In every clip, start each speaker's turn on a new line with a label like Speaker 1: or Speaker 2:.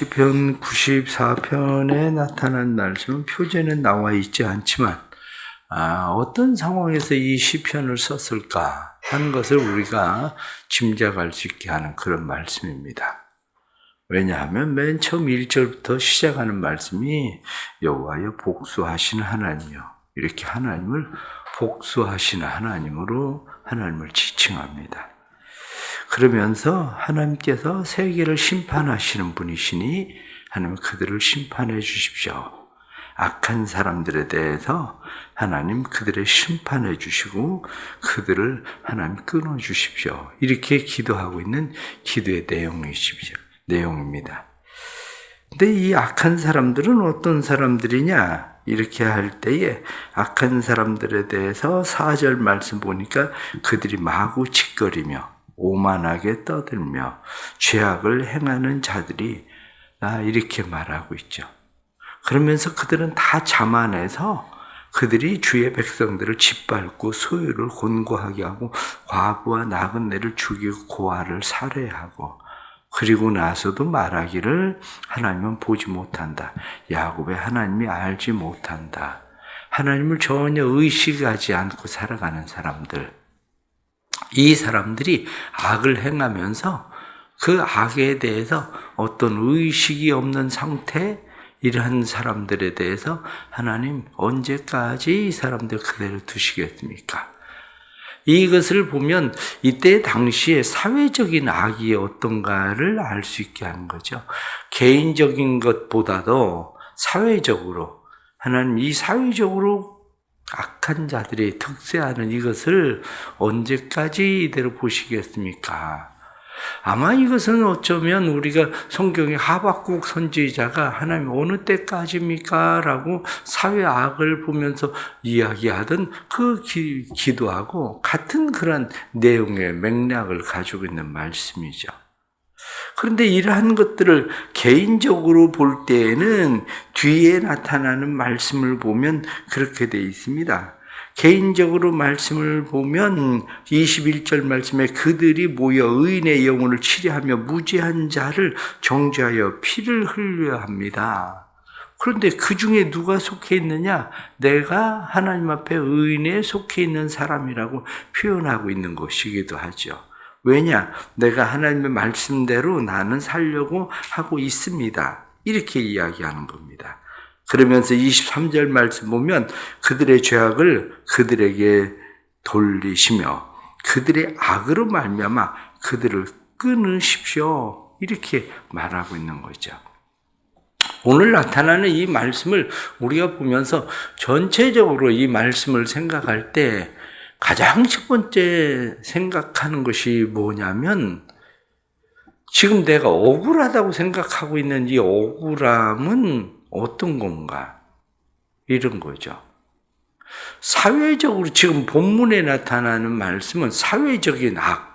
Speaker 1: 시편 94편에 나타난 말씀은 표제는 나와 있지 않지만 아, 어떤 상황에서 이 시편을 썼을까 하는 것을 우리가 짐작할 수 있게 하는 그런 말씀입니다. 왜냐하면 맨 처음 1절부터 시작하는 말씀이 여호와여 복수하시는 하나님이요 이렇게 하나님을 복수하시는 하나님으로 하나님을 지칭합니다. 그러면서 하나님께서 세계를 심판하시는 분이시니 하나님 그들을 심판해 주십시오. 악한 사람들에 대해서 하나님 그들의 심판해 주시고 그들을 하나님 끊어 주십시오. 이렇게 기도하고 있는 기도의 내용이십시오. 내용입니다. 근데 이 악한 사람들은 어떤 사람들이냐? 이렇게 할 때에 악한 사람들에 대해서 4절 말씀 보니까 그들이 마구 짓거리며 오만하게 떠들며 죄악을 행하는 자들이 나 이렇게 말하고 있죠. 그러면서 그들은 다 자만해서 그들이 주의 백성들을 짓밟고 소유를 곤고하게 하고 과부와 나그네를 죽이고 고아를 살해하고 그리고 나서도 말하기를 하나님은 보지 못한다. 야곱의 하나님이 알지 못한다. 하나님을 전혀 의식하지 않고 살아가는 사람들. 이 사람들이 악을 행하면서 그 악에 대해서 어떤 의식이 없는 상태, 이러한 사람들에 대해서 하나님 언제까지 이 사람들 그대로 두시겠습니까? 이것을 보면 이때 당시에 사회적인 악이 어떤가를 알 수 있게 하는 거죠. 개인적인 것보다도 사회적으로 하나님 이 사회적으로 악한 자들이 특세하는 이것을 언제까지 이대로 보시겠습니까? 아마 이것은 어쩌면 우리가 성경의 하박국 선지자가 하나님 어느 때까지입니까? 라고 사회 악을 보면서 이야기하던 그 기, 기도하고 같은 그런 내용의 맥락을 가지고 있는 말씀이죠. 그런데 이러한 것들을 개인적으로 볼 때에는 뒤에 나타나는 말씀을 보면 그렇게 돼 있습니다. 개인적으로 말씀을 보면 21절 말씀에 그들이 모여 의인의 영혼을 치료하며 무지한 자를 정죄하여 피를 흘려야 합니다. 그런데 그 중에 누가 속해 있느냐? 내가 하나님 앞에 의인에 속해 있는 사람이라고 표현하고 있는 것이기도 하죠. 왜냐? 내가 하나님의 말씀대로 나는 살려고 하고 있습니다. 이렇게 이야기하는 겁니다. 그러면서 23절 말씀 보면 그들의 죄악을 그들에게 돌리시며 그들의 악으로 말미암아 그들을 끊으십시오. 이렇게 말하고 있는 거죠. 오늘 나타나는 이 말씀을 우리가 보면서 전체적으로 이 말씀을 생각할 때 가장 첫 번째 생각하는 것이 뭐냐면 지금 내가 억울하다고 생각하고 있는 이 억울함은 어떤 건가? 이런 거죠. 사회적으로 지금 본문에 나타나는 말씀은 사회적인 악,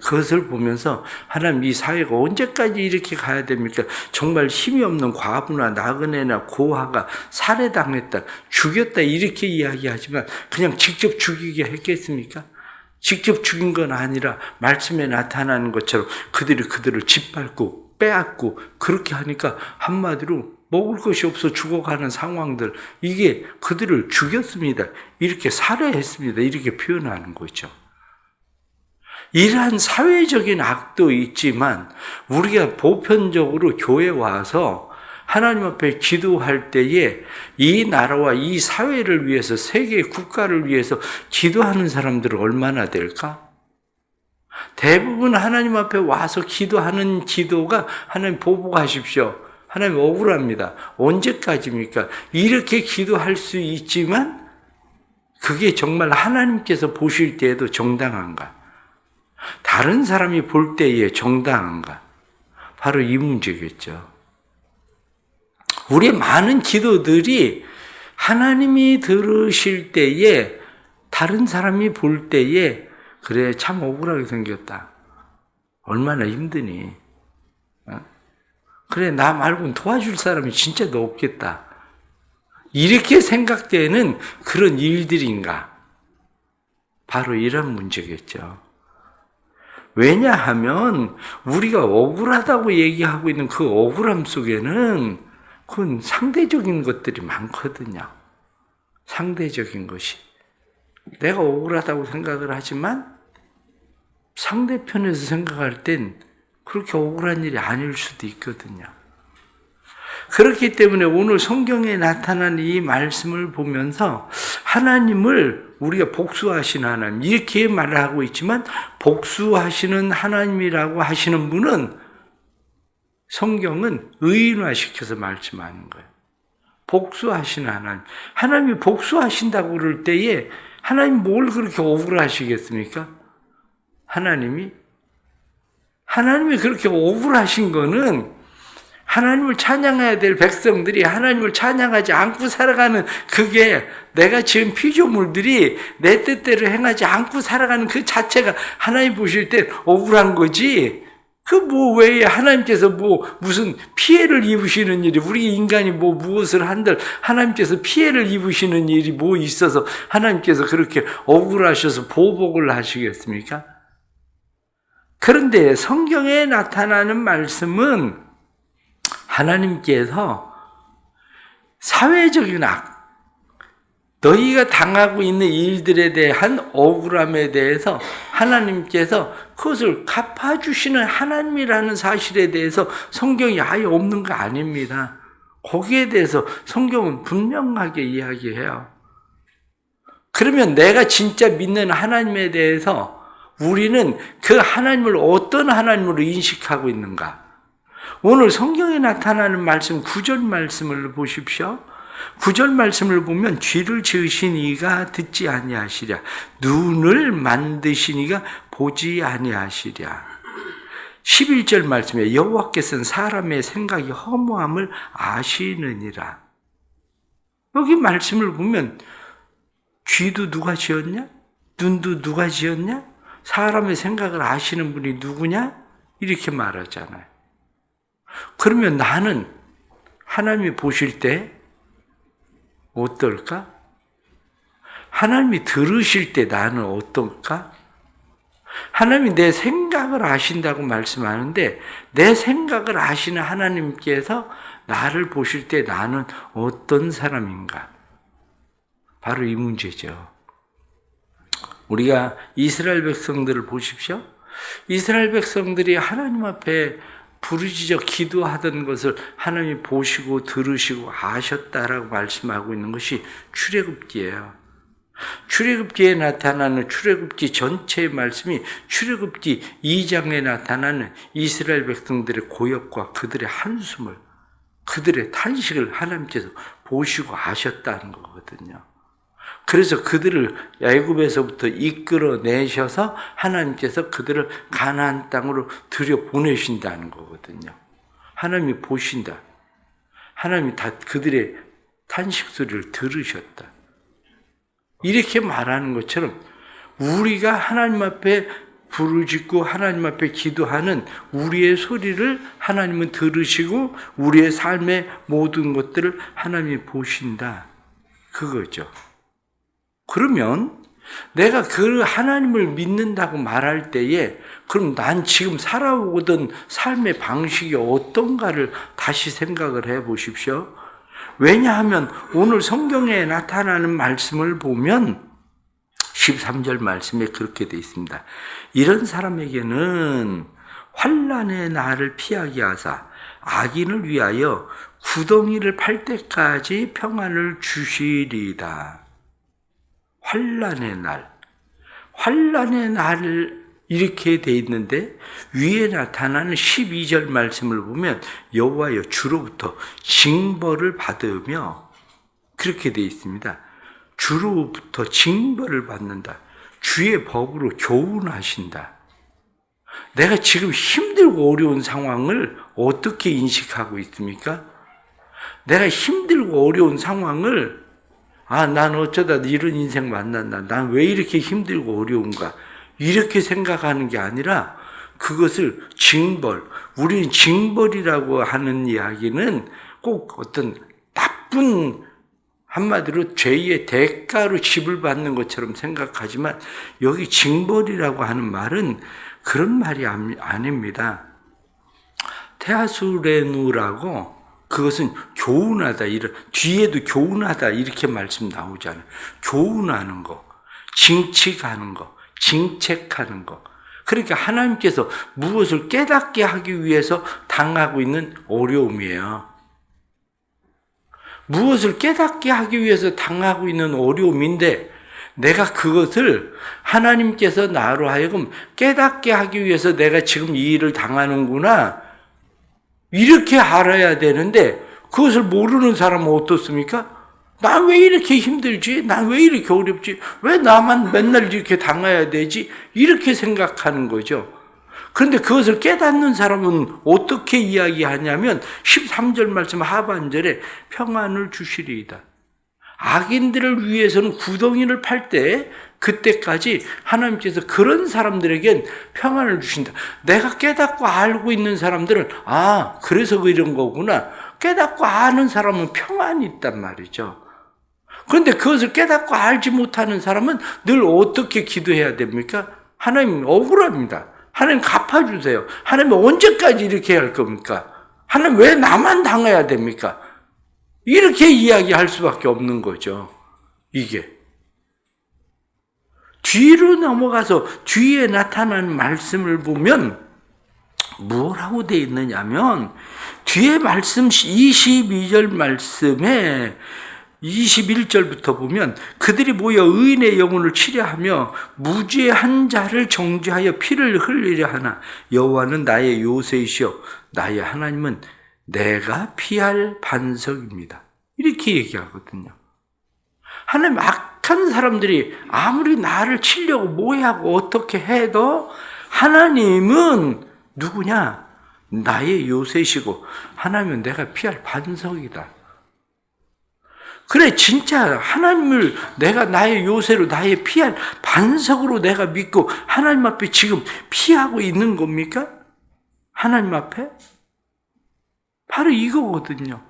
Speaker 1: 그것을 보면서 하나님 이 사회가 언제까지 이렇게 가야 됩니까? 정말 힘이 없는 과부나 나그네나 고아가 살해당했다, 죽였다 이렇게 이야기하지만 그냥 직접 죽이게 했겠습니까? 직접 죽인 건 아니라 말씀에 나타나는 것처럼 그들이 그들을 짓밟고 빼앗고 그렇게 하니까 한마디로 먹을 것이 없어 죽어가는 상황들 이게 그들을 죽였습니다. 이렇게 살해했습니다. 이렇게 표현하는 거죠. 이러한 사회적인 악도 있지만 우리가 보편적으로 교회 와서 하나님 앞에 기도할 때에 이 나라와 이 사회를 위해서 세계 국가를 위해서 기도하는 사람들은 얼마나 될까? 대부분 하나님 앞에 와서 기도하는 기도가 하나님 보복하십시오. 하나님 억울합니다. 언제까지입니까? 이렇게 기도할 수 있지만 그게 정말 하나님께서 보실 때에도 정당한가? 다른 사람이 볼 때에 정당한가? 바로 이 문제겠죠. 우리의 많은 기도들이 하나님이 들으실 때에 다른 사람이 볼 때에 그래 참 억울하게 생겼다. 얼마나 힘드니? 어? 그래 나 말고는 도와줄 사람이 진짜 너 없겠다. 이렇게 생각되는 그런 일들인가? 바로 이런 문제겠죠. 왜냐하면 우리가 억울하다고 얘기하고 있는 그 억울함 속에는 그건 상대적인 것들이 많거든요. 상대적인 것이. 내가 억울하다고 생각을 하지만 상대편에서 생각할 땐 그렇게 억울한 일이 아닐 수도 있거든요. 그렇기 때문에 오늘 성경에 나타난 이 말씀을 보면서 하나님을 우리가 복수하신 하나님, 이렇게 말을 하고 있지만 복수하시는 하나님이라고 하시는 분은 성경은 의인화시켜서 말씀하는 거예요. 복수하시는 하나님. 하나님이 복수하신다고 그럴 때에 하나님 뭘 그렇게 억울하시겠습니까? 하나님이 하나님이 그렇게 억울하신 거는 하나님을 찬양해야 될 백성들이 하나님을 찬양하지 않고 살아가는 그게 내가 지은 피조물들이 내 뜻대로 행하지 않고 살아가는 그 자체가 하나님 보실 때 억울한 거지. 그뭐왜 하나님께서 뭐 무슨 피해를 입으시는 일이 우리 인간이 뭐 무엇을 한들 하나님께서 피해를 입으시는 일이 뭐 있어서 하나님께서 그렇게 억울하셔서 보복을 하시겠습니까? 그런데 성경에 나타나는 말씀은 하나님께서 사회적인 악, 너희가 당하고 있는 일들에 대한 억울함에 대해서 하나님께서 그것을 갚아주시는 하나님이라는 사실에 대해서 성경이 아예 없는 거 아닙니다. 거기에 대해서 성경은 분명하게 이야기해요. 그러면 내가 진짜 믿는 하나님에 대해서 우리는 그 하나님을 어떤 하나님으로 인식하고 있는가? 오늘 성경에 나타나는 말씀, 구절 말씀을 보십시오. 구절 말씀을 보면 쥐를 지으신 이가 듣지 아니하시랴. 눈을 만드신 이가 보지 아니하시랴. 11절 말씀에 여호와께서는 사람의 생각이 허무함을 아시느니라. 여기 말씀을 보면 쥐도 누가 지었냐? 눈도 누가 지었냐? 사람의 생각을 아시는 분이 누구냐? 이렇게 말하잖아요. 그러면 나는 하나님이 보실 때 어떨까? 하나님이 들으실 때 나는 어떨까? 하나님이 내 생각을 아신다고 말씀하는데 내 생각을 아시는 하나님께서 나를 보실 때 나는 어떤 사람인가? 바로 이 문제죠. 우리가 이스라엘 백성들을 보십시오. 이스라엘 백성들이 하나님 앞에 부르짖어 기도하던 것을 하나님이 보시고 들으시고 아셨다라고 말씀하고 있는 것이 출애굽기예요. 출애굽기에 나타나는 출애굽기 전체의 말씀이 출애굽기 2장에 나타나는 이스라엘 백성들의 고역과 그들의 한숨을 그들의 탄식을 하나님께서 보시고 아셨다는 거거든요. 그래서 그들을 애굽에서부터 이끌어 내셔서 하나님께서 그들을 가나안 땅으로 들여 보내신다는 거거든요. 하나님이 보신다. 하나님이 다 그들의 탄식 소리를 들으셨다. 이렇게 말하는 것처럼 우리가 하나님 앞에 부르짖고 하나님 앞에 기도하는 우리의 소리를 하나님은 들으시고 우리의 삶의 모든 것들을 하나님이 보신다. 그거죠. 그러면 내가 그 하나님을 믿는다고 말할 때에 그럼 난 지금 살아오던 삶의 방식이 어떤가를 다시 생각을 해 보십시오. 왜냐하면 오늘 성경에 나타나는 말씀을 보면 13절 말씀에 그렇게 되어 있습니다. 이런 사람에게는 환란의 날을 피하게 하사 악인을 위하여 구덩이를 팔 때까지 평안을 주시리다. 환란의 날. 환란의 날 이렇게 돼 있는데 위에 나타나는 12절 말씀을 보면 여호와여 주로부터 징벌을 받으며 그렇게 돼 있습니다. 주로부터 징벌을 받는다. 주의 법으로 교훈하신다. 내가 지금 힘들고 어려운 상황을 어떻게 인식하고 있습니까? 내가 힘들고 어려운 상황을 아, 난 어쩌다 이런 인생 만났나. 난 왜 이렇게 힘들고 어려운가. 이렇게 생각하는 게 아니라 그것을 징벌. 우리는 징벌이라고 하는 이야기는 꼭 어떤 나쁜 한마디로 죄의 대가로 집을 받는 것처럼 생각하지만 여기 징벌이라고 하는 말은 그런 말이 아닙니다. 테아수레누라고 그것은 교훈하다 이런 뒤에도 교훈하다 이렇게 말씀 나오잖아요. 교훈하는 거, 징칙하는 거, 징책하는 거. 그러니까 하나님께서 무엇을 깨닫게 하기 위해서 당하고 있는 어려움이에요. 무엇을 깨닫게 하기 위해서 당하고 있는 어려움인데 내가 그것을 하나님께서 나로 하여금 깨닫게 하기 위해서 내가 지금 이 일을 당하는구나. 이렇게 알아야 되는데 그것을 모르는 사람은 어떻습니까? 나 왜 이렇게 힘들지? 나 왜 이렇게 어렵지? 왜 나만 맨날 이렇게 당해야 되지? 이렇게 생각하는 거죠. 그런데 그것을 깨닫는 사람은 어떻게 이야기하냐면 13절 말씀 하반절에 평안을 주시리이다. 악인들을 위해서는 구덩이를 팔 때 그때까지 하나님께서 그런 사람들에겐 평안을 주신다. 내가 깨닫고 알고 있는 사람들은 아 그래서 이런 거구나. 깨닫고 아는 사람은 평안이 있단 말이죠. 그런데 그것을 깨닫고 알지 못하는 사람은 늘 어떻게 기도해야 됩니까? 하나님 억울합니다. 하나님 갚아주세요. 하나님 언제까지 이렇게 할 겁니까? 하나님 왜 나만 당해야 됩니까? 이렇게 이야기할 수밖에 없는 거죠. 이게. 뒤로 넘어가서 뒤에 나타난 말씀을 보면 뭐라고 돼 있느냐면 뒤에 말씀 22절 말씀에 21절부터 보면 그들이 모여 의인의 영혼을 치려하며 무죄한 자를 정죄하여 피를 흘리려 하나 여호와는 나의 요새이시여 나의 하나님은 내가 피할 반석입니다. 이렇게 얘기하거든요. 하나님 악한 사람들이 아무리 나를 치려고 뭐하고 어떻게 해도 하나님은 누구냐? 나의 요새시고 하나님은 내가 피할 반석이다. 그래 진짜 하나님을 내가 나의 요새로 나의 피할 반석으로 내가 믿고 하나님 앞에 지금 피하고 있는 겁니까? 하나님 앞에? 바로 이거거든요.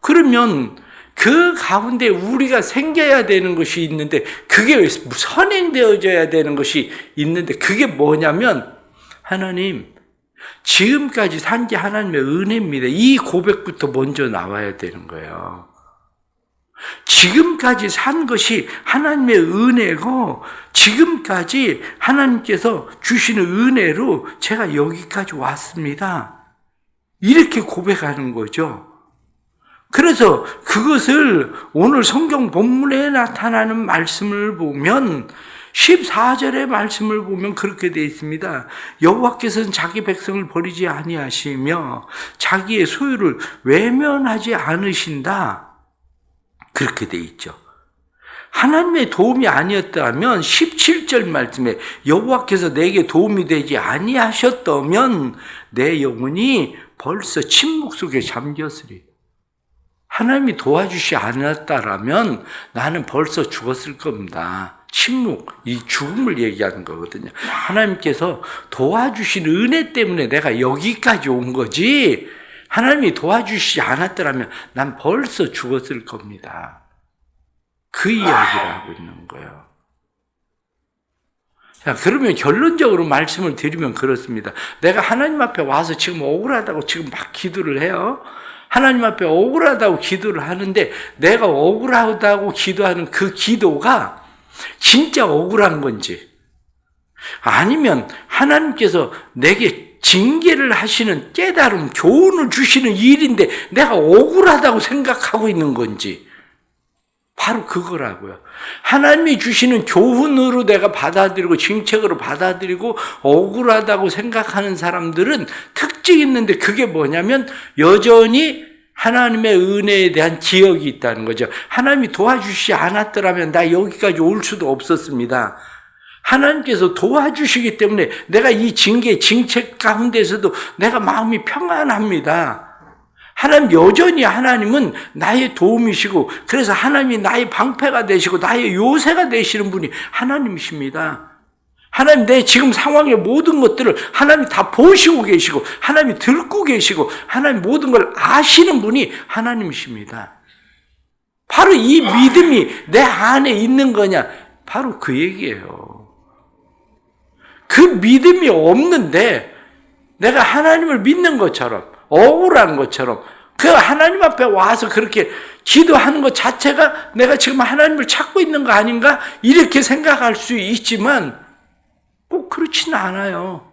Speaker 1: 그러면 그 가운데 우리가 생겨야 되는 것이 있는데 그게 선행되어져야 되는 것이 있는데 그게 뭐냐면 하나님 지금까지 산 게 하나님의 은혜입니다. 이 고백부터 먼저 나와야 되는 거예요. 지금까지 산 것이 하나님의 은혜고 지금까지 하나님께서 주시는 은혜로 제가 여기까지 왔습니다. 이렇게 고백하는 거죠. 그래서 그것을 오늘 성경 본문에 나타나는 말씀을 보면 14절의 말씀을 보면 그렇게 되어 있습니다. 여호와께서는 자기 백성을 버리지 아니하시며 자기의 소유를 외면하지 않으신다. 그렇게 돼 있죠. 하나님의 도움이 아니었다면 17절 말씀에 여호와께서 내게 도움이 되지 아니하셨다면 내 영혼이 벌써 침묵 속에 잠겼으리. 하나님이 도와주시 않았다라면 나는 벌써 죽었을 겁니다. 침묵, 이 죽음을 얘기하는 거거든요. 하나님께서 도와주신 은혜 때문에 내가 여기까지 온 거지, 하나님이 도와주시지 않았더라면 난 벌써 죽었을 겁니다. 그 이야기를 하고 있는 거예요. 자, 그러면 결론적으로 말씀을 드리면 그렇습니다. 내가 하나님 앞에 와서 지금 억울하다고 지금 막 기도를 해요. 하나님 앞에 억울하다고 기도를 하는데 내가 억울하다고 기도하는 그 기도가 진짜 억울한 건지 아니면 하나님께서 내게 징계를 하시는 깨달음, 교훈을 주시는 일인데 내가 억울하다고 생각하고 있는 건지 바로 그거라고요. 하나님이 주시는 교훈으로 내가 받아들이고 징책으로 받아들이고 억울하다고 생각하는 사람들은 특징이 있는데 그게 뭐냐면 여전히 하나님의 은혜에 대한 기억이 있다는 거죠. 하나님이 도와주시지 않았더라면 나 여기까지 올 수도 없었습니다. 하나님께서 도와주시기 때문에 내가 이 징계, 징책 가운데서도 내가 마음이 평안합니다. 하나님 여전히 하나님은 나의 도움이시고 그래서 하나님이 나의 방패가 되시고 나의 요새가 되시는 분이 하나님이십니다. 하나님 내 지금 상황의 모든 것들을 하나님 다 보시고 계시고 하나님이 듣고 계시고 하나님 모든 걸 아시는 분이 하나님이십니다. 바로 이 믿음이 내 안에 있는 거냐? 바로 그 얘기예요. 그 믿음이 없는데 내가 하나님을 믿는 것처럼 억울한 것처럼 그 하나님 앞에 와서 그렇게 기도하는 것 자체가 내가 지금 하나님을 찾고 있는 거 아닌가 이렇게 생각할 수 있지만 꼭 그렇지는 않아요.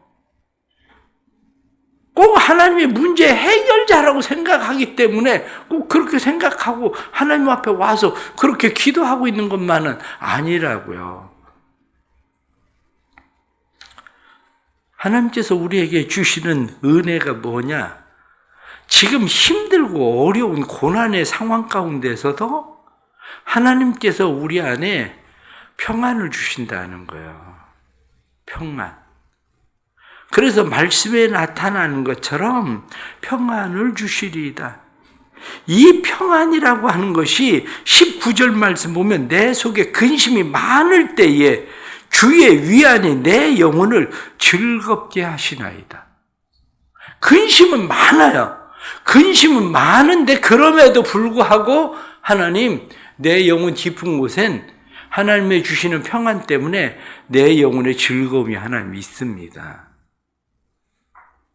Speaker 1: 꼭 하나님의 문제 해결자라고 생각하기 때문에 꼭 그렇게 생각하고 하나님 앞에 와서 그렇게 기도하고 있는 것만은 아니라고요. 하나님께서 우리에게 주시는 은혜가 뭐냐? 지금 힘들고 어려운 고난의 상황 가운데서도 하나님께서 우리 안에 평안을 주신다는 거예요. 평안. 그래서 말씀에 나타나는 것처럼 평안을 주시리이다. 이 평안이라고 하는 것이 19절 말씀 보면 내 속에 근심이 많을 때에 주의 위안이 내 영혼을 즐겁게 하시나이다. 근심은 많아요. 근심은 많은데 그럼에도 불구하고 하나님 내 영혼 깊은 곳엔 하나님의 주시는 평안 때문에 내 영혼의 즐거움이 하나님 있습니다.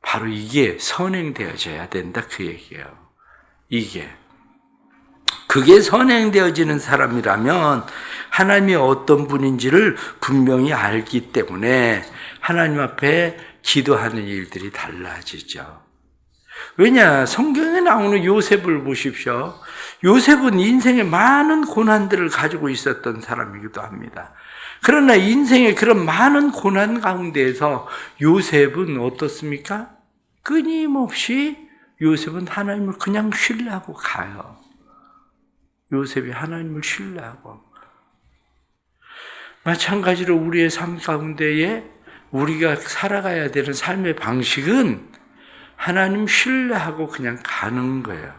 Speaker 1: 바로 이게 선행되어져야 된다 그 얘기예요. 이게 그게 선행되어지는 사람이라면 하나님이 어떤 분인지를 분명히 알기 때문에 하나님 앞에 기도하는 일들이 달라지죠. 왜냐? 성경에 나오는 요셉을 보십시오. 요셉은 인생에 많은 고난들을 가지고 있었던 사람이기도 합니다. 그러나 인생의 그런 많은 고난 가운데에서 요셉은 어떻습니까? 끊임없이 요셉은 하나님을 그냥 신뢰하고 가요. 요셉이 하나님을 신뢰하고. 마찬가지로 우리의 삶 가운데에 우리가 살아가야 되는 삶의 방식은 하나님 신뢰하고 그냥 가는 거예요.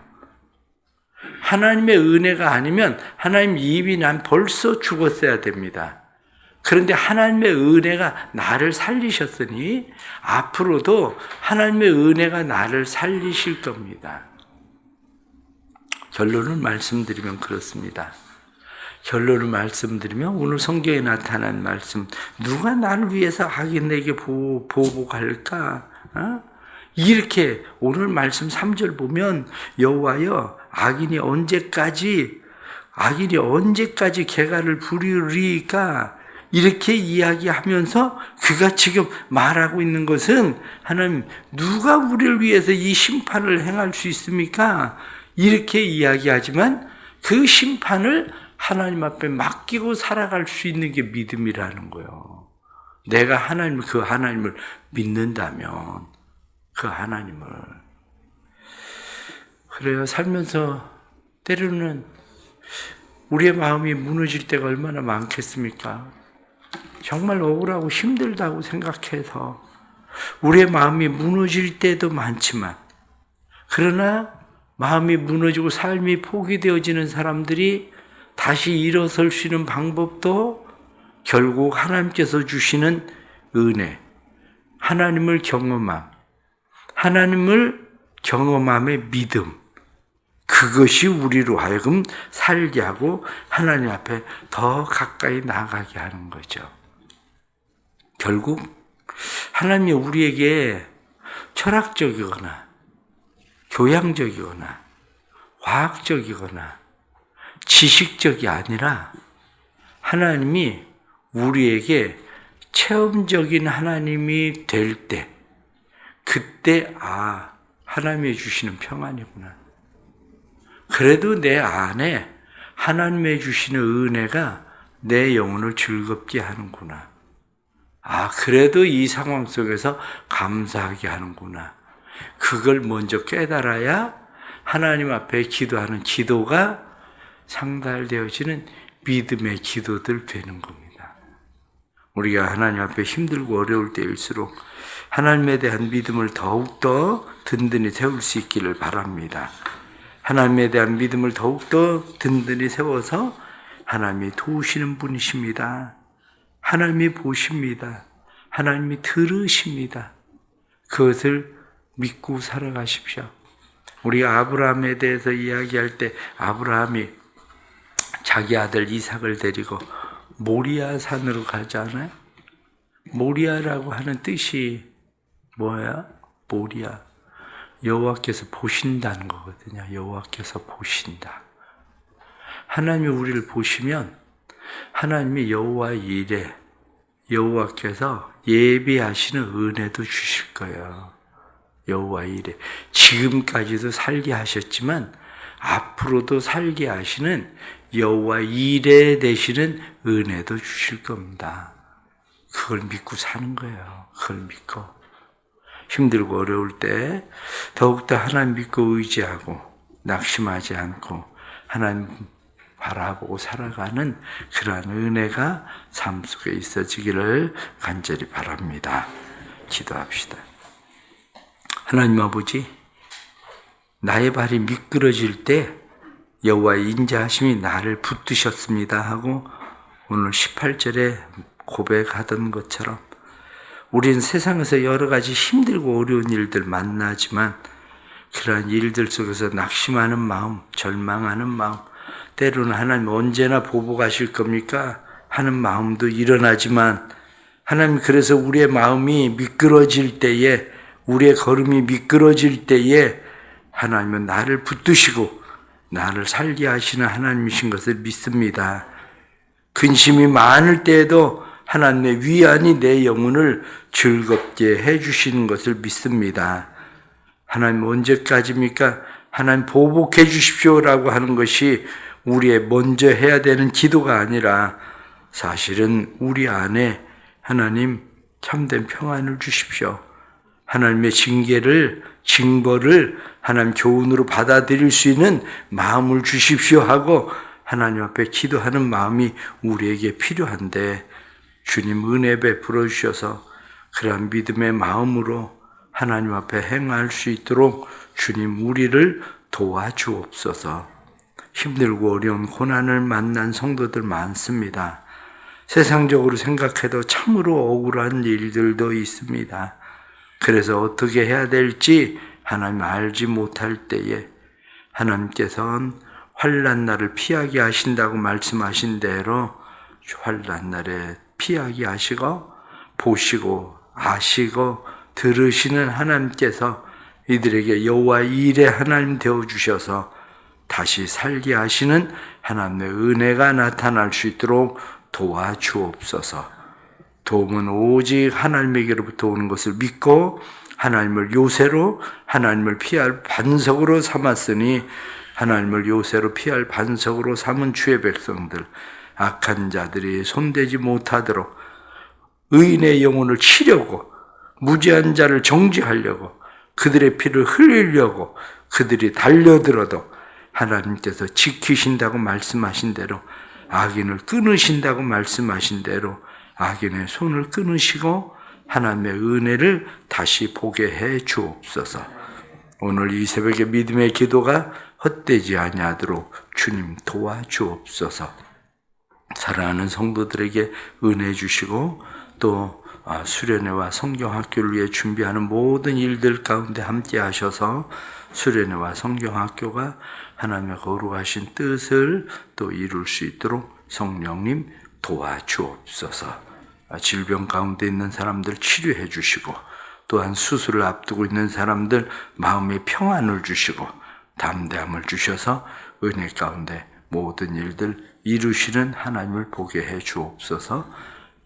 Speaker 1: 하나님의 은혜가 아니면 하나님 입이 난 벌써 죽었어야 됩니다. 그런데 하나님의 은혜가 나를 살리셨으니 앞으로도 하나님의 은혜가 나를 살리실 겁니다. 결론을 말씀드리면 그렇습니다. 결론을 말씀드리면 오늘 성경에 나타난 말씀 누가 나를 위해서 악인에게 보복할까? 어? 이렇게 오늘 말씀 3절 보면 여호와여 악인이 언제까지 악인이 언제까지 개가를 부리리까 이렇게 이야기하면서 그가 지금 말하고 있는 것은 하나님 누가 우리를 위해서 이 심판을 행할 수 있습니까? 이렇게 이야기하지만 그 심판을 하나님 앞에 맡기고 살아갈 수 있는 게 믿음이라는 거예요. 내가 하나님 그 하나님을 믿는다면 그 하나님을 그래요. 살면서 때로는 우리의 마음이 무너질 때가 얼마나 많겠습니까? 정말 억울하고 힘들다고 생각해서 우리의 마음이 무너질 때도 많지만 그러나 마음이 무너지고 삶이 포기되어지는 사람들이 다시 일어설 수 있는 방법도 결국 하나님께서 주시는 은혜, 하나님을 경험함, 하나님을 경험함의 믿음, 그것이 우리로 하여금 살게 하고 하나님 앞에 더 가까이 나가게 하는 거죠. 결국 하나님이 우리에게 철학적이거나 교양적이거나 과학적이거나 지식적이 아니라 하나님이 우리에게 체험적인 하나님이 될 때, 그때, 아, 하나님이 주시는 평안이구나. 그래도 내 안에 하나님의 주시는 은혜가 내 영혼을 즐겁게 하는구나. 아, 그래도 이 상황 속에서 감사하게 하는구나. 그걸 먼저 깨달아야 하나님 앞에 기도하는 기도가 상달되어지는 믿음의 기도들 되는 겁니다. 우리가 하나님 앞에 힘들고 어려울 때일수록 하나님에 대한 믿음을 더욱더 든든히 세울 수 있기를 바랍니다. 하나님에 대한 믿음을 더욱더 든든히 세워서 하나님이 도우시는 분이십니다. 하나님이 보십니다. 하나님이 들으십니다. 그것을 믿고 살아가십시오. 우리가 아브라함에 대해서 이야기할 때 아브라함이 자기 아들 이삭을 데리고 모리아 산으로 가잖아요. 모리아라고 하는 뜻이 뭐야? 모리아. 여호와께서 보신다는 거거든요. 여호와께서 보신다. 하나님이 우리를 보시면 하나님이 여호와 일에 여호와께서 예비하시는 은혜도 주실 거예요. 여호와 일에 지금까지도 살게 하셨지만 앞으로도 살게 하시는 여호와 일에 되시는 은혜도 주실 겁니다. 그걸 믿고 사는 거예요. 그걸 믿고 힘들고 어려울 때 더욱더 하나님 믿고 의지하고 낙심하지 않고 하나님 바라보고 살아가는 그러한 은혜가 삶 속에 있어지기를 간절히 바랍니다. 기도합시다. 하나님 아버지, 나의 발이 미끄러질 때 여호와의 인자하심이 나를 붙드셨습니다 하고 오늘 18절에 고백하던 것처럼 우리는 세상에서 여러 가지 힘들고 어려운 일들 만나지만 그러한 일들 속에서 낙심하는 마음, 절망하는 마음, 때로는 하나님 언제나 보복하실 겁니까? 하는 마음도 일어나지만 하나님 그래서 우리의 마음이 미끄러질 때에 우리의 걸음이 미끄러질 때에 하나님은 나를 붙드시고 나를 살게 하시는 하나님이신 것을 믿습니다. 근심이 많을 때에도 하나님의 위안이 내 영혼을 즐겁게 해주시는 것을 믿습니다. 하나님 언제까지입니까? 하나님 보복해 주십시오라고 하는 것이 우리의 먼저 해야 되는 기도가 아니라 사실은 우리 안에 하나님 참된 평안을 주십시오. 하나님의 징계를 징벌을 하나님 교훈으로 받아들일 수 있는 마음을 주십시오 하고 하나님 앞에 기도하는 마음이 우리에게 필요한데 주님 은혜 베풀어 주셔서 그러한 믿음의 마음으로 하나님 앞에 행할 수 있도록 주님 우리를 도와주옵소서. 힘들고 어려운 고난을 만난 성도들 많습니다. 세상적으로 생각해도 참으로 억울한 일들도 있습니다. 그래서 어떻게 해야 될지 하나님 알지 못할 때에 하나님께서는 환란 날을 피하게 하신다고 말씀하신 대로 환란 날에 피하게 하시고 보시고 아시고 들으시는 하나님께서 이들에게 여호와 일의 하나님 되어 주셔서 다시 살게 하시는 하나님의 은혜가 나타날 수 있도록 도와주옵소서. 도움은 오직 하나님에게로부터 오는 것을 믿고 하나님을 요새로 하나님을 피할 반석으로 삼았으니 하나님을 요새로 피할 반석으로 삼은 주의 백성들 악한 자들이 손대지 못하도록 의인의 영혼을 치려고 무지한 자를 정지하려고 그들의 피를 흘리려고 그들이 달려들어도 하나님께서 지키신다고 말씀하신 대로 악인을 끊으신다고 말씀하신 대로 악인의 손을 끊으시고 하나님의 은혜를 다시 보게 해 주옵소서. 오늘 이 새벽에 믿음의 기도가 헛되지 아니하도록 주님 도와주옵소서. 사랑하는 성도들에게 은혜 주시고 또 아, 수련회와 성경학교를 위해 준비하는 모든 일들 가운데 함께 하셔서 수련회와 성경학교가 하나님의 거룩하신 뜻을 또 이룰 수 있도록 성령님 도와주옵소서. 아, 질병 가운데 있는 사람들 치료해 주시고 또한 수술을 앞두고 있는 사람들 마음의 평안을 주시고 담대함을 주셔서 은혜 가운데 모든 일들 이루시는 하나님을 보게 해 주옵소서.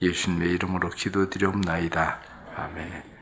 Speaker 1: 예수님의 이름으로 기도드리옵나이다. 아멘.